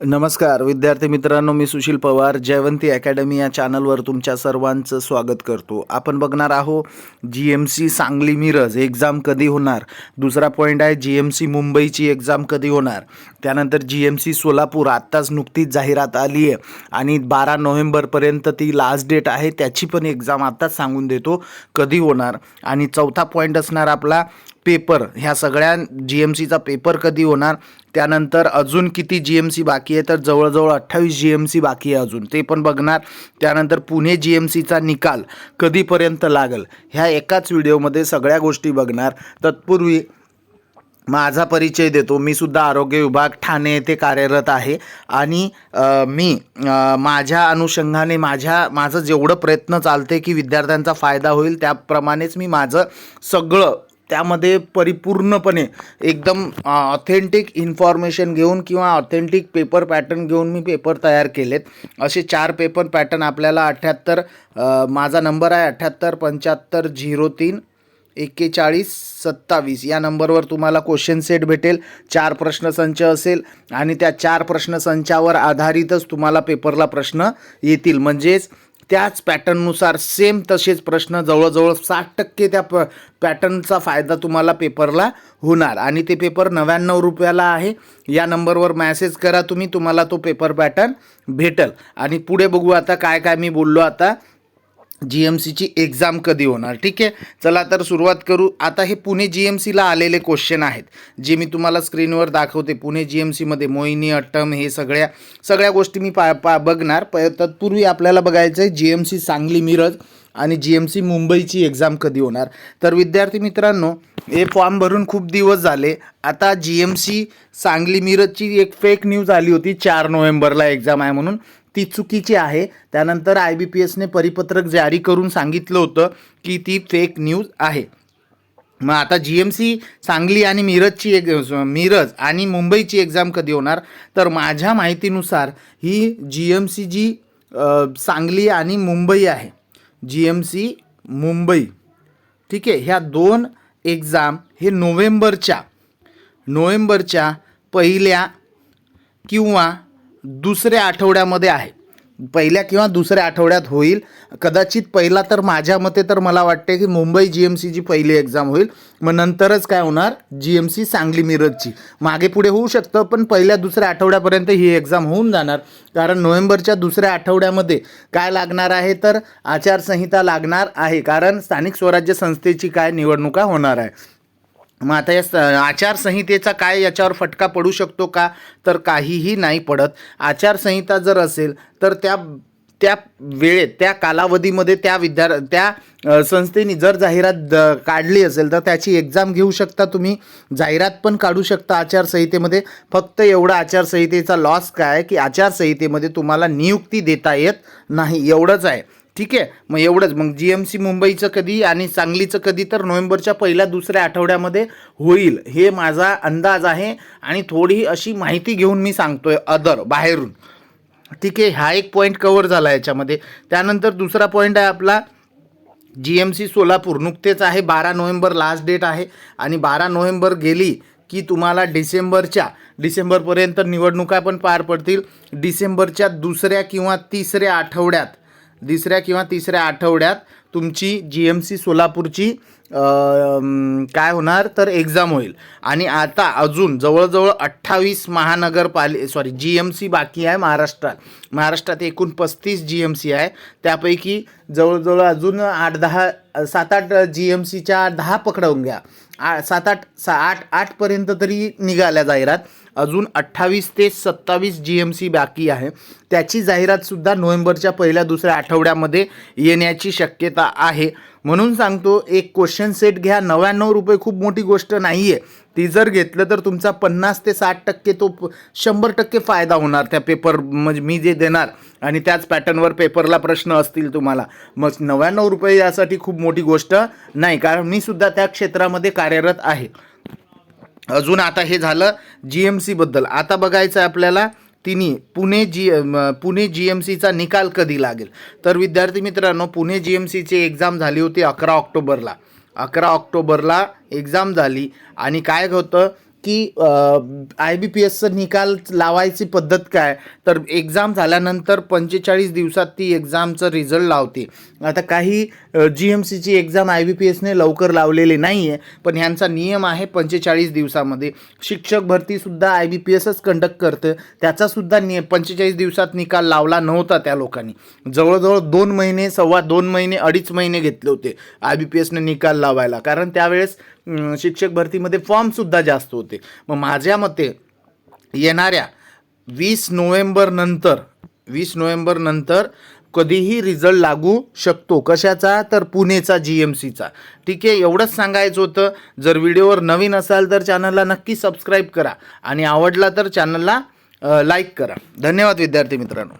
नमस्कार विद्यार्थी मित्रांनो मी सुशील पवार जयवंती अकॅडमी या चॅनलवर तुमच्या सर्वांचं स्वागत करतो. आपण बघणार आहो G M C Sangli Miraj exam कधी होणार? दुसरा पॉईंट आहे जी एम सी मुंबईची एक्झाम कधी होणार? त्यानंतर जी एम सी सोलापूर आत्ताच नुकतीच जाहिरात आली आहे. आणि बारा नोव्हेंबरपर्यंत ती लास्ट डेट आहे त्याची पण एक्झाम आत्ताच सांगून देतो कधी होणार? आणि चौथा पॉईंट असणार आपला पेपर ह्या सगळ्या जी एम सीचा पेपर कधी होणार? त्यानंतर अजून किती जी एम सी बाकी आहे? तर जवळजवळ अठ्ठावीस जी एम सी बाकी आहे अजून. ते पण बघणार. त्यानंतर पुणे जी एम सीचा निकाल कधीपर्यंत लागल? ह्या एकाच व्हिडिओमध्ये सगळ्या गोष्टी बघणार. तत्पूर्वी माझा परिचय देतो. मी सुद्धा आरोग्य विभाग ठाणे येथे कार्यरत आहे. आणि मी माझ्या अनुषंगाने माझ्या माझं जेवढं प्रयत्न चालते की विद्यार्थ्यांचा फायदा होईल त्याप्रमाणेच मी माझं सगळं त्यामध्ये परिपूर्णपणे एकदम ऑथेंटिक इन्फॉर्मेशन घेऊन किंवा ऑथेंटिक पेपर पॅटर्न घेऊन मी पेपर तयार केलेत. असे चार पेपर पॅटर्न आपल्याला अठ्ठ्याहत्तर माझा नंबर आहे अठ्ठ्याहत्तर पंच्याहत्तर झिरो तीन एक्केचाळीस सत्तावीस. या नंबरवर तुम्हाला क्वेश्चन सेट भेटेल चार प्रश्नसंच असेल आणि त्या चार प्रश्नसंचावर आधारितच तुम्हाला पेपरला प्रश्न येतील. म्हणजेच त्याच पॅटर्ननुसार सेम तसेच प्रश्न जवळजवळ साठ टक्के त्या प पॅटर्नचा फायदा तुम्हाला पेपरला होणार. आणि ते पेपर नव्याण्णव रुपयाला आहे. या नंबरवर मॅसेज करा तुम्ही तुम्हाला तो पेपर पॅटर्न भेटेल. आणि पुढे बघू आता काय काय मी बोललो आता. जी एम सीची एक्झाम कधी होणार? ठीक आहे? चला तर सुरुवात करू. आता हे पुणे जी एम सीला आलेले क्वेश्चन आहेत. जे मी तुम्हाला स्क्रीनवर दाखवते. पुणे जी एम सीमध्ये मोहिनी अट्टम हे सगळ्या सगळ्या गोष्टी मी पा पा बघणार. प तत्पूर्वी आपल्याला बघायचं आहे G M C Sangli Miraj आणि जी एम सी मुंबईची एक्झाम कधी होणार? तर विद्यार्थी मित्रांनो हे फॉर्म भरून खूप दिवस झाले. आता जी एम सी सांगली मिरजची एक फेक न्यूज आली होती. चार नोव्हेंबरला एक्झाम आहे म्हणून. ती चुकीची आहे. त्यानंतर आय बी पी एसने परिपत्रक जारी करून सांगितलं होतं की ती फेक न्यूज आहे. मग आता जी एम सी सांगली आणि मिरजची एक मिरज आणि मुंबईची एक्झाम कधी होणार? तर माझ्या माहितीनुसार ही G M C G Sangli आणि मुंबई आहे. G M C Mumbai. ठीक आहे? ह्या दोन एक्झाम हे नोव्हेंबरच्या नोव्हेंबरच्या पहिल्या किंवा दुसऱ्या आठवड्यामध्ये आहे. पहिल्या किंवा दुसऱ्या आठवड्यात होईल. कदाचित पहिला तर माझ्या मते तर मला वाटते की मुंबई जी एम सीची पहिली एक्झाम होईल. मग नंतरच काय होणार? जी एम सी सांगली मिरजची. मागे पुढे होऊ शकतं पण पहिल्या दुसऱ्या आठवड्यापर्यंत ही एक्झाम होऊन जाणार. कारण नोव्हेंबरच्या दुसऱ्या आठवड्यामध्ये काय लागणार आहे तर आचारसंहिता लागणार आहे. कारण स्थानिक स्वराज्य संस्थेची काय निवडणुका होणार आहे. मग आता या स- आचारसंहितेचा काय याच्यावर फटका पडू शकतो का? तर काहीही नाही पडत. आचारसंहिता जर असेल तर त्या त्या वेळेत त्या कालावधीमध्ये त्या विद्यार त्या संस्थेने जर जाहिरात द- काढली असेल तर त्याची एक्झाम घेऊ शकता तुम्ही. जाहिरात पण काढू शकता आचारसंहितेमध्ये. फक्त एवढा आचारसंहितेचा लॉस काय आहे की आचारसंहितेमध्ये तुम्हाला नियुक्ती देता येत नाही. एवढंच आहे. ठीक आहे? मग एवढंच. मग जी एम सी मुंबईचं कधी आणि सांगलीचं कधी तर नोव्हेंबरच्या पहिल्या दुसऱ्या आठवड्यामध्ये होईल. हे माझा अंदाज आहे आणि थोडी अशी माहिती घेऊन मी सांगतोय अदर बाहेरून. ठीक आहे? हा एक पॉईंट कवर झाला याच्यामध्ये. त्यानंतर दुसरा पॉईंट आहे आपला जी एम सी सोलापूर. नुकतेच आहे बारा नोव्हेंबर लास्ट डेट आहे आणि बारा नोव्हेंबर गेली की तुम्हाला डिसेंबरच्या डिसेंबरपर्यंत निवडणुका पण पार पडतील. डिसेंबरच्या दुसऱ्या किंवा तिसऱ्या आठवड्यात दुसऱ्या किंवा तिसऱ्या आठवड्यात तुमची जी एम सी सोलापूरची काय होणार तर एक्झाम होईल. आणि आता अजून जवळजवळ अठ्ठावीस महानगरपालि सॉरी जी एम सी बाकी आहे महाराष्ट्रात. महाराष्ट्रात एकूण पस्तीस जी एम सी आहे. त्यापैकी जवळजवळ अजून आठ दहा सात आठ जी एम सीच्या दहा पकडवून घ्या. आ सात आठ सा आठ आठपर्यंत तरी निघाल्या जाहिरात. अजून अठ्ठावीस ते सत्तावीस जी एम सी बाकी आहे. त्याची जाहिरातसुद्धा नोव्हेंबरच्या पहिल्या दुसऱ्या आठवड्यामध्ये येण्याची शक्यता आहे. म्हणून सांगतो एक क्वेश्चन सेट घ्या. नव्याण्णव रुपये खूप मोठी गोष्ट नाही आहे ती जर घेतलं तर तुमचा पन्नास ते साठ टक्के तो शंभर टक्के फायदा होणार त्या पेपर म्हणजे मी जे देणार आणि त्याच पॅटर्नवर पेपरला प्रश्न असतील तुम्हाला. मग नव्याण्णव रुपये यासाठी खूप मोठी गोष्ट नाही कारण मी सुद्धा त्या क्षेत्रामध्ये कार्यरत आहे. अजून आता हे झालं जी एम सीबद्दल आता बघायचं आहे आपल्याला तिने Pune G Pune G M सीचा निकाल कधी लागेल? तर विद्यार्थी मित्रांनो पुणे जी एम सीची एक्झाम झाली होती अकरा ऑक्टोबरला. अकरा ऑक्टोबरला एक्झाम झाली आणि काय होतं? की आय बी पी एसचं निकाल लावायची पद्धत काय? तर एक्झाम झाल्यानंतर पंचेचाळीस दिवसात ती एक्झामचं रिझल्ट लावते. आता काही जी एम सीची एक्झाम आय बी पी एसने लवकर लावलेली नाही आहे पण ह्यांचा नियम आहे पंचेचाळीस दिवसामध्ये. शिक्षक भरतीसुद्धा आय बी पी एसच कंडक्ट करतं त्याचासुद्धा नि पंचेचाळीस दिवसात निकाल लावला नव्हता त्या लोकांनी. जवळजवळ दोन महिने सव्वा दोन महिने अडीच महिने घेतले होते आय बी पी एसने निकाल लावायला. कारण त्यावेळेस शिक्षक भरतीमध्ये फॉर्मसुद्धा जास्त होते. मग माझ्या मते येणाऱ्या वीस नोव्हेंबर नंतर वीस नोव्हेंबर नंतर कधीही रिझल्ट लागू शकतो. कशाचा? तर पुणेचा जी एम सीचा ठीक आहे एवढंच सांगायचं होतं. जर व्हिडिओवर नवीन असाल तर चॅनलला नक्की सबस्क्राईब करा आणि आवडला तर चॅनलला लाईक करा. धन्यवाद विद्यार्थी मित्रांनो.